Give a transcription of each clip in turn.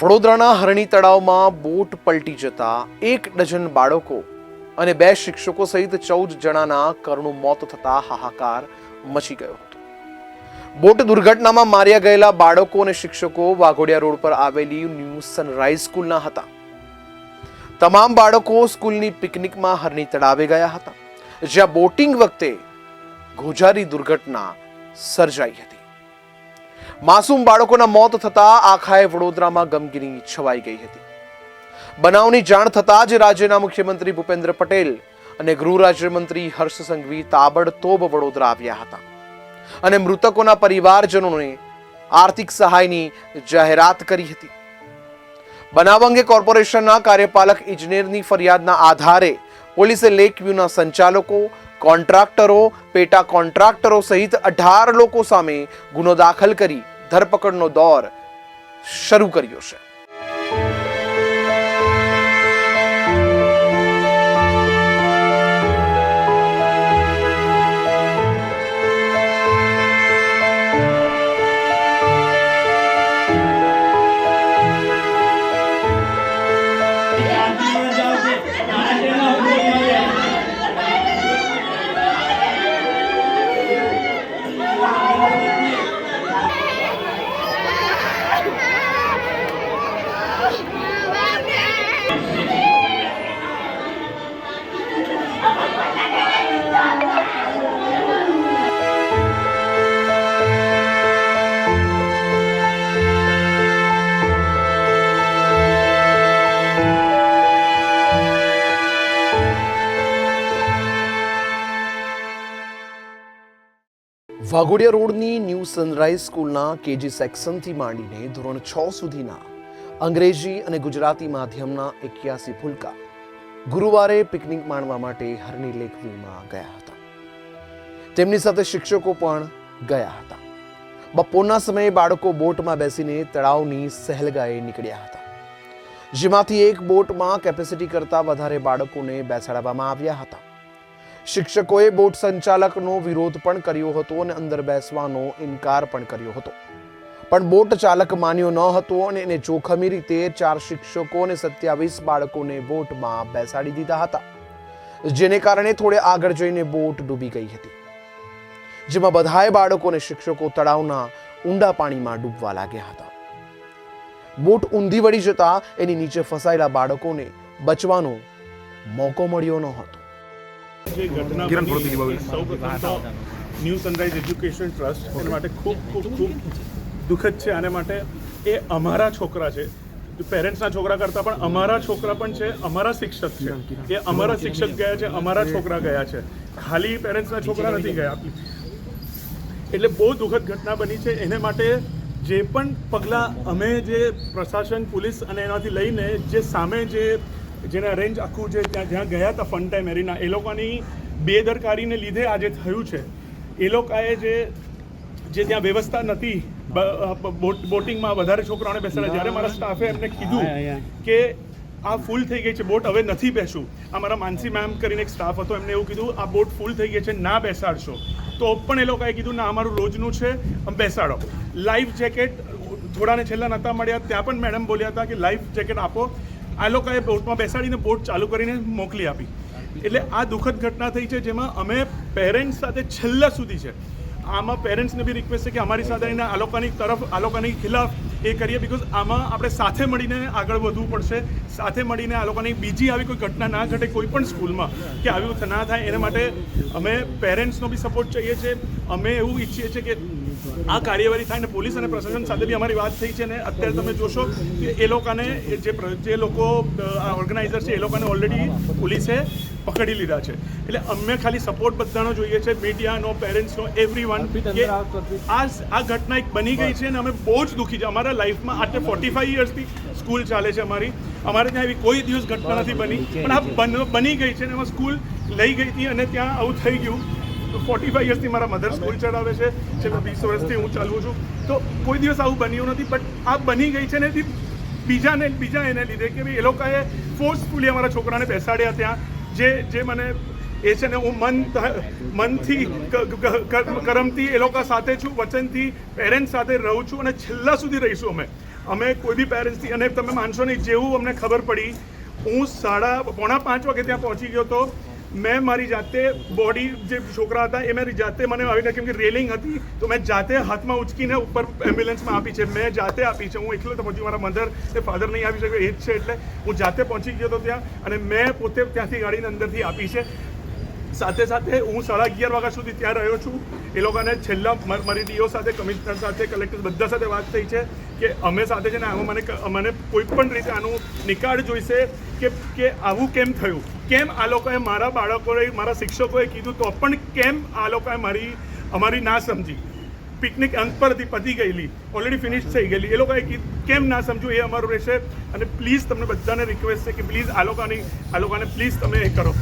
વડોદરાના હરણી તળાવમાં બોટ પલટી જતા એક ડઝન બાળકો અને બે શિક્ષકો સહિત ચૌદ જણાના કરુણ મોત થતા હાહાકાર મચી ગયો હતો. બોટ દુર્ઘટનામાં માર્યા ગયેલા બાળકો અને શિક્ષકો વાઘોડિયા રોડ પર આવેલી ન્યૂ સનરાઈઝ સ્કૂલના હતા. તમામ બાળકો સ્કૂલની પિકનિકમાં હરણી તળાવે ગયા હતા. જ્યાં બોટિંગ વખતે ગોજારી દુર્ઘટના સર્જાઈ હતી. માસૂમ બાળકોના મોત થતા આખાએ વડોદરામાં ગમગીની છવાઈ ગઈ હતી. બનાવની જાણ થતાં જ રાજ્યના મુખ્યમંત્રી ભૂપેન્દ્ર પટેલ અને ગૃહ રાજ્યમંત્રી હર્ષ સંઘવી તાબડતોબ વડોદરા આવ્યા હતા. અને મૃતકોના પરિવારજનોને આર્થિક સહાયની જાહેરાત કરી હતી. બનાવ અંગે કોર્પોરેશનના કાર્યપાલક ઇજનેરની ફરિયાદના આધારે પોલીસે લેક વ્યૂના સંચાલકો કોન્ટ્રાક્ટરો, પેટા કોન્ટ્રાક્ટરો સહિત અઢાર લોકો સામે ગુનો દાખલ કરી ધરપકડનો દોર શરૂ કર્યો છે. વાઘોડિયા રોડની ન્યૂ સનરાઈઝ સ્કૂલના કેજી સેક્શનથી માંડીને ધોરણ છ સુધીના અંગ્રેજી અને ગુજરાતી માધ્યમના એક્યાસી ફૂલકા ગુરુવારે પિકનિક માણવા માટે હરની લેક ગયા હતા. તેમની સાથે શિક્ષકો પણ ગયા હતા. બપોરના સમયે બાળકો બોટમાં બેસીને તળાવની સહેલગાએ નીકળ્યા હતા. જેમાંથી એક બોટમાં કેપેસિટી કરતાં વધારે બાળકોને બેસાડવામાં આવ્યા હતા. શિક્ષકોએ બોટ સંચાલકનો વિરોધ પણ કર્યો હતો અને અંદર બેસવાનો ઇનકાર પણ કર્યો હતો. પણ બોટ ચાલક માન્યો ન હતો અને એને જોખમી રીતે ચાર શિક્ષકો અને સત્યાવીસ બાળકોને બોટમાં બેસાડી દીધા હતા, જેને કારણે થોડે આગળ જઈને બોટ ડૂબી ગઈ હતી. જેમાં બધાએ બાળકો અને શિક્ષકો તળાવના ઊંડા પાણીમાં ડૂબવા લાગ્યા હતા. બોટ ઊંધી વળી જતા એની નીચે ફસાયેલા બાળકોને બચવાનો મોકો મળ્યો ન હતો. જે ઘટના તો ન્યૂ સનરાઈઝ એજ્યુકેશન ટ્રસ્ટ એના માટે ખૂબ ખૂબ ખૂબ દુઃખદ છે. આને માટે એ અમારા છોકરા છે. પેરેન્ટ્સના છોકરા કરતાં પણ અમારા છોકરા પણ છે અમારા શિક્ષક છે. એ અમારા શિક્ષક ગયા છે અમારા છોકરા ગયા છે. ખાલી પેરેન્ટ્સના છોકરા નથી ગયા. એટલે બહુ દુઃખદ ઘટના બની છે. એને માટે જે પણ પગલાં અમે જે પ્રશાસન પોલીસ અને એનાથી લઈને જે સામે જે જેના રેન્જ આખું જે ત્યાં જ્યાં ગયા હતા ફન ટાઈમ એરીના એ લોકોની બેદરકારીને લીધે આજે થયું છે. એ લોકોએ જે જે ત્યાં વ્યવસ્થા નથી બોટિંગમાં વધારે છોકરાઓને બેસાડ્યા જ્યારે મારા સ્ટાફે એમને કીધું કે આ ફૂલ થઈ ગઈ છે બોટ હવે નથી બેસું આ મારા માનસી મેમ કરીને એક સ્ટાફ હતો એમને એવું કીધું આ બોટ ફૂલ થઈ ગઈ છે ના બેસાડશો. તો પણ એ લોકોએ કીધું ના અમારું રોજનું છે બેસાડો. લાઈફ જેકેટ થોડાને છેલ્લા નહોતા મળ્યા ત્યાં પણ મેડમ બોલ્યા હતા કે લાઈફ જેકેટ આપો. આ લોકોએ બોટમાં બેસાડીને બોટ ચાલુ કરીને મોકલી આપી. એટલે આ દુઃખદ ઘટના થઈ છે જેમાં અમે પેરેન્ટ્સ સાથે છેલ્લા સુધી છે. આમાં પેરેન્ટ્સને બી રિક્વેસ્ટ છે કે અમારી સાથે આવીને આ લોકોની તરફ, આ લોકોની ખિલાફ એ કરીએ બિકોઝ આમાં આપણે સાથે મળીને આગળ વધવું પડશે. સાથે મળીને આ લોકોની બીજી આવી કોઈ ઘટના ના ઘટે કોઈ પણ સ્કૂલમાં કે આવી ના થાય, એના માટે અમે પેરેન્ટ્સનો બી સપોર્ટ ચાહીએ છીએ. અમે એવું ઈચ્છીએ છીએ કે આ કાર્યવાહી થાય ને પોલીસ અને પ્રશાસન સાથે બી અમારી વાત થઈ છે ને અત્યારે તમે જોશો કે એ લોકોને જે જે લોકો આ ઓર્ગેનાઇઝર છે એ લોકોને ઓલરેડી પોલીસે પકડી લીધા છે. એટલે અમે ખાલી સપોર્ટ બધાનો જોઈએ છે મીડિયાનો પેરેન્ટ્સનો એવરી વન કે આ આ ઘટના એક બની ગઈ છે અને અમે બહુ જ દુઃખી છે અમારા લાઈફમાં આટલે ફોર્ટી ફાઈવ યર્સથી સ્કૂલ ચાલે છે અમારી. અમારે ત્યાં એવી કોઈ દિવસ ઘટના નથી બની. પણ આ બની ગઈ છે અને એમાં સ્કૂલ લઈ ગઈ હતી અને ત્યાં આવું થઈ ગયું. ફોર્ટી ફાઈવ યર્સથી મારા મધર સ્કૂલ ચલાવે છે. છેલ્લા વીસ વર્ષથી હું ચાલવું છું. તો કોઈ દિવસ આવું બન્યું નથી બટ આ બની ગઈ છે ને બીજાને બીજા એને લીધે કે ભાઈ એ લોકોએ ફોર્સફુલી અમારા છોકરાને બેસાડ્યા ત્યાં. જે જે મને એ છે ને હું મન મનથી કરમથી એ લોકો સાથે છું વચનથી પેરેન્ટ્સ સાથે રહું છું અને છેલ્લા સુધી રહીશું અમે. અમે કોઈ બી પેરેન્ટ્સથી અને તમે માનશો નહીં જેવું અમને ખબર પડી હું સાડા પોણા પાંચ વાગે ત્યાં પહોંચી ગયો તો મેં મારી જાતે બોડી જે છોકરા હતા એ મારી જાતે મને આવીને કેમ કે રેલિંગ હતી, તો મેં જાતે હાથમાં ઉચકીને ઉપર એમ્બ્યુલન્સમાં આપી છે. મેં જાતે આપી છે. હું એકલો તો પહોંચી મારા મધર એ ફાધર નહીં આવી શકે એ જ છે એટલે હું જાતે પહોંચી ગયો હતો ત્યાં અને મેં પોતે ત્યાંથી ગાડીની અંદરથી આપી છે. સાથે સાથે હું સાડા અગિયાર વાગ્યા સુધી ત્યાં રહ્યો છું. એ લોકોને છેલ્લા મારી ડીઓ સાથે, કમિશનર સાથે, કલેક્ટર બધા સાથે વાત થઈ છે કે અમે સાથે છે ને આમાં મને મને કોઈ પણ રીતે આનું નિકાળ જોઈશે કે કે આવું કેમ થયું? કેમ આ લોકોએ મારા બાળકોએ, મારા શિક્ષકોએ કીધું તો પણ કેમ આ લોકોએ મારી, અમારી ના સમજી? પિકનિક અંત પર હતી પતી ગયેલી. ઓલરેડી ફિનિશ થઈ ગયેલી. એ લોકોએ કેમ ના સમજો એ અમારું રહેશે. અને પ્લીઝ તમને બધાને રિક્વેસ્ટ છે કે પ્લીઝ આ લોકોની આ લોકોને પ્લીઝ તમે એ કરો.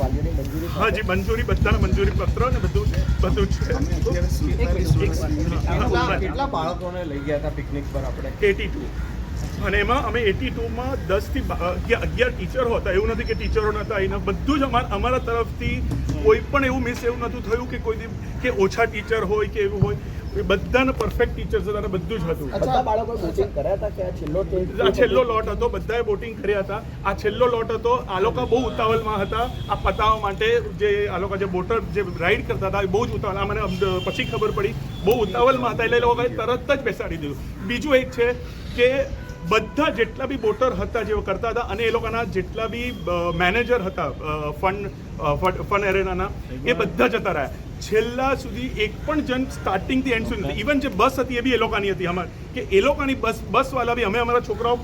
વાલીઓની મંજૂરી હા જી મંજૂરી બધાને મંજૂરી પત્ર ને બધું બધું જ છે. કેટલા બાળકોને લઈ ગયા હતા પિકનિક પર આપણે? એટી ટુ અને એમાં અમે એટી ટુમાં દસથી અગિયાર અગિયાર ટીચરો હતા. એવું નથી કે ટીચરો નહોતા એના બધું જ અમારા અમારા તરફથી કોઈ પણ એવું મિસ એવું નહોતું થયું કે કોઈ કે ઓછા ટીચર હોય કે એવું હોય. એ બધાને પરફેક્ટ ટીચર્સ હતા અને બધું જ હતું. કોચિંગ કર્યા હતા કે આ છેલ્લો લોટ હતો બધાએ બોટિંગ કર્યા હતા. આ છેલ્લો લોટ હતો આ લોકો બહુ ઉતાવળમાં હતા. આ પતાવવા માટે જે આ લોકો જે બોટર જે રાઈડ કરતા હતા એ બહુ જ ઉતાવળ મને પછી ખબર પડી. બહુ ઉતાવળમાં હતા એટલે એ લોકોએ તરત જ બેસાડી દીધું. બીજું એક છે કે બધા જેટલા બી બોટર હતા જેઓ કરતા હતા અને એ લોકોના જેટલા બી મેનેજર હતા ફંડ ફંડ એરેનાના એ બધા જતા રહ્યા. છેલ્લા સુધી એક પણ જણ સ્ટાર્ટિંગથી એન્ડ સુધી ઇવન જે બસ હતી એ બી એ લોકોની હતી અમારે. કે એ લોકોની બસ બસવાળા બી અમે અમારા છોકરાઓ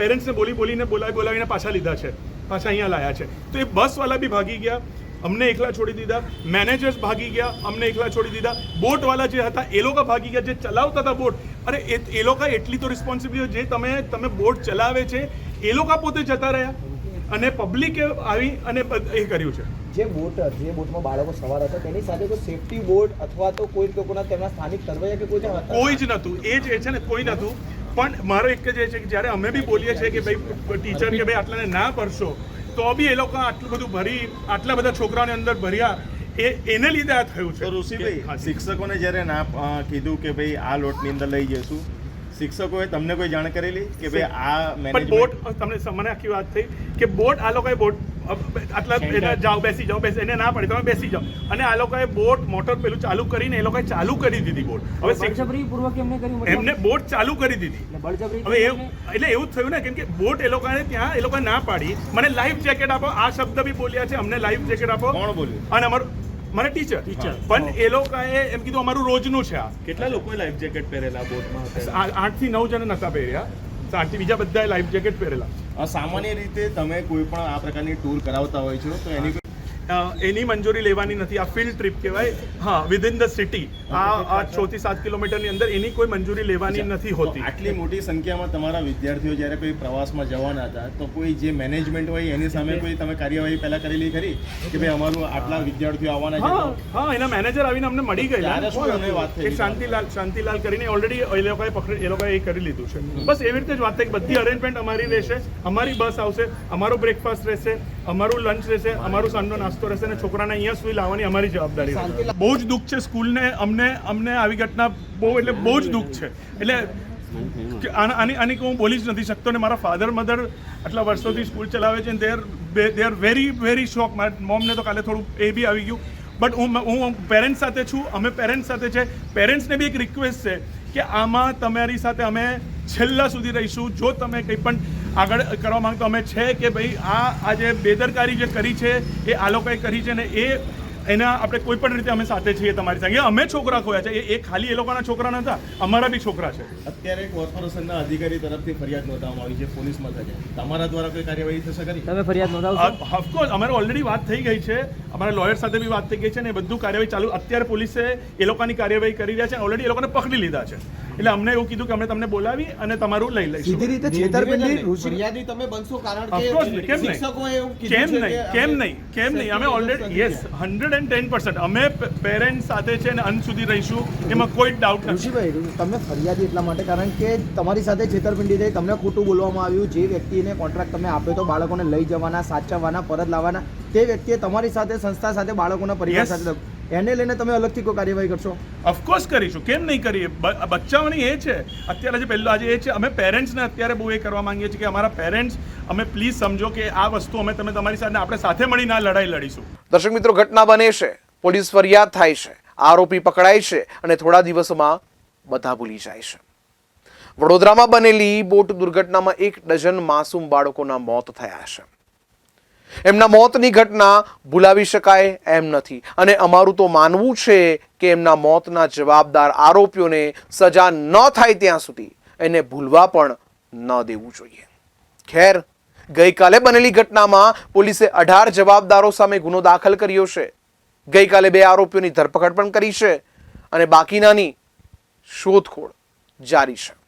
પેરેન્ટ્સને બોલી બોલીને બોલાવી બોલાવીને પાછા લીધા છે. પાછા અહીંયા લાયા છે. તો એ બસવાળા બી ભાગી ગયા. અમને એકલા છોડી દીધા મેનેજર્સ ભાગી ગયા અમને એકલા છોડી દીધા. બોટવાળા જે હતા એ લોકો ભાગી ગયા જે ચલાવતા હતા બોટ. અરે એ એ લોકો એટલી તો રિસ્પોન્સિબિલિટી જે તમે તમે બોટ ચલાવે છે એ લોકો પોતે જતા રહ્યા. અને પબ્લિકે આવી અને એ કર્યું છે. જે બોટ જે બોટમાં બાળકો સવાર હતા તેની સાથે કોઈ સેફટી બોટ અથવા તો કોઈ લોકોના તેમના સ્થાનિક તરવૈયા કે કોઈ કોઈ જ નહોતું. એ જે છે ને કોઈ નહોતું. પણ મારો એક જ એ છે કે જ્યારે અમે બી બોલીએ છીએ કે ભાઈ ટીચર કે ભાઈ આટલાને ના ભરશો તો બી એ લોકો આટલું બધું ભરી આટલા બધા છોકરાઓને અંદર ભર્યા એ એને લીધે આ થયું છે. ઋષિભાઈ શિક્ષકોને જ્યારે ના કીધું કે ભાઈ આ લોટની અંદર લઈ જઈશું શિક્ષકોએ તમને કોઈ જાણ કરેલી કે ભાઈ આ બોટ તમને મને આખી વાત થઈ કે બોટ આ લોકોએ બોટ આટલા એના જાઓ બેસી જાઓ બેસી એને ના પડી તમે બેસી જાઓ. અને આ લોકોએ બોટ મોટર પેલું ચાલુ કરીને એ લોકોએ ચાલુ કરી દીધી બોટ. હવે શિક્ષ- પૂર્વક એમને કર્યું એમને બોટ ચાલુ કરી દીધી. હવે એવું એટલે એવું જ થયું ને કેમ કે બોટ એ લોકોએ ત્યાં એ લોકોએ ના પાડી. મને લાઈફ જેકેટ આપો આ શબ્દ બી બોલ્યા છે અમને લાઈફ જેકેટ આપો. કોણ બોલ્યું? અને અમારું મને ટીચર ટીચર પણ એ લોકોએ એમ કીધું અમારું રોજનું છે આ. કેટલા લોકોએ લાઈફ જેકેટ પહેરેલા બોટમાં? આઠથી નવ જણ નતા પહેર્યા. આઠથી બીજા બધાએ લાઈફ જેકેટ પહેરેલા. સામાન્ય રીતે તમે કોઈ પણ આ પ્રકારની ટૂર કરાવતા હોય છો તો એની એની મંજૂરી લેવાની નથી. આ ફિલ્ડ ટ્રીપ કહેવાય. હા વિધિન ધ સિટી આ આ છ થી સાત કિલોમીટરની અંદર એની કોઈ મંજૂરી લેવાની નથી હોતી. આટલી મોટી સંખ્યામાં તમારા વિદ્યાર્થીઓ જ્યારે કોઈ પ્રવાસમાં જવાના હતા તો કોઈ જે મેનેજમેન્ટ હોય એની સામે કોઈ તમે કાર્યવાહી પહેલા કરેલી ખરી? કે ભાઈ અમારું આટલા વિદ્યાર્થીઓ આવવાના છે હા એના મેનેજર આવીને અમને મળી ગયેલા? એક શાંતિલાલ શાંતિલાલ કરીને ઓલરેડી એ લોકોએ પકડી એ લોકોએ એ કરી લીધું છે. બસ એવી રીતે જ વાત થઈ બધી અરેન્જમેન્ટ અમારી રહેશે અમારી બસ આવશે અમારો બ્રેકફાસ્ટ રહેશે અમારું લંચ રહેશે અમારું સાંજનો નાસ્તો રહેશે અને છોકરાને અહીંયા સુધી લાવવાની અમારી જવાબદારી બહુ જ દુઃખ છે સ્કૂલને અમને અમને આવી ઘટના બહુ એટલે બહુ જ દુઃખ છે. એટલે આની આની હું બોલી જ નથી શકતો ને મારા ફાધર મધર આટલા વર્ષોથી સ્કૂલ ચલાવે છે they are they are very very shock મારા મોમને તો કાલે થોડું એ બી આવી ગયું. બટ હું હું પેરેન્ટ્સ સાથે છું અમે પેરેન્ટ્સ સાથે છે. પેરેન્ટ્સને બી એક રિક્વેસ્ટ છે કે આમાં તમારી સાથે અમે છેલ્લા સુધી રહીશું. જો તમે કંઈ પણ આગળ કરવા માંગતો અમે છે કે ભાઈ આ આ જે બેદરકારી જે કરી છે એ આ લોકોએ કરી છે ને એ એના આપણે કોઈ પણ રીતે અમે સાથે છીએ તમારી સાથે. અમે છોકરા ખોયા છે એ ખાલી એ લોકોના છોકરા નતા અમારા બી છોકરા છે. અત્યારે કોર્પોરેશનના અધિકારી તરફથી ફરિયાદ નોંધવામાં આવી છે પોલીસ મથકે તમારા દ્વારા કોઈ કાર્યવાહી થશે કરી તમે ફરિયાદ નોંધાવશો? ઓફકોર્સ અમારે ઓલરેડી વાત થઈ ગઈ છે. અમારા લોયર સાથે બી વાત થઈ ગઈ છે ને એ બધું કાર્યવાહી ચાલુ. અત્યારે પોલીસે એ લોકોની કાર્યવાહી કરી રહ્યા છે ઓલરેડી એ લોકોને પકડી લીધા છે. એટલે અમને એવું કીધું કે અમે તમને બોલાવી અને તમારું લઈ લઈશું. સીધી રીતે છેતરપિંડી ફરિયાદી તમે બનશો કારણ કે કેમ નહીં? શિક્ષકોએ એવું કેમ કીધું છે નહીં? કેમ નહીં? કેમ નહીં? અમે already yes hundred and ten percent અમે પેરેન્ટ્સ સાથે છે ને અંત સુધી રહીશું. એમાં કોઈ ડાઉટ નથી. ઋષિભાઈ તમે ફરિયાદી એટલા માટે કારણ કે તમારી સાથે છેતરપિંડી થઈ. તમને ખોટું બોલવામાં આવ્યું. જે વ્યક્તિને કોન્ટ્રાક્ટ તમે આપ્યો તો બાળકોને લઈ જવાના સાચવવાના પરત લાવવાના. તે વ્યક્તિએ તમારી સાથે સંસ્થા સાથે બાળકોના પરિવાર સાથે એને લઈને તમે અલગથી કોઈ કાર્યવાહી કરશો? ઓફકોર્સ કરીશું. કેમ નહીં કરીએ? બચ્ચાઓની એ છે. અત્યારે જે પહેલું આજે એ છે અમે પેરેન્ટ્સને અત્યારે બહુ એ કરવા માંગીએ છીએ કે અમારા પેરેન્ટ્સ અમે પ્લીઝ સમજો કે આ વસ્તુ અમે તમે તમારી સાથે આપણે સાથે મળીને આ લડાઈ લડીશું. દર્શક મિત્રો ઘટના બને છે. પોલીસ ફરિયાદ થાય છે. આરોપી પકડાય છે અને થોડા દિવસોમાં બધા ભૂલી જાય છે. વડોદરામાં બનેલી બોટ દુર્ઘટનામાં એક ડઝન માસૂમ બાળકોના મોત થયા છે. એમના મોતની ઘટના ભૂલાવી શકાય એમ નથી. અને અમારું તો માનવું છે કે એમના મોતના જવાબદાર આરોપીઓને સજા ન થાય ત્યાં સુધી એને ભૂલવા પણ ન દેવું જોઈએ. ખેર, ગઈકાલે બનેલી ઘટનામાં પોલીસે અઢાર જવાબદારો સામે ગુનો દાખલ કર્યો છે. ગઈકાલે બે આરોપીઓની ધરપકડ પણ કરી છે અને બાકીનાની શોધખોળ જારી છે.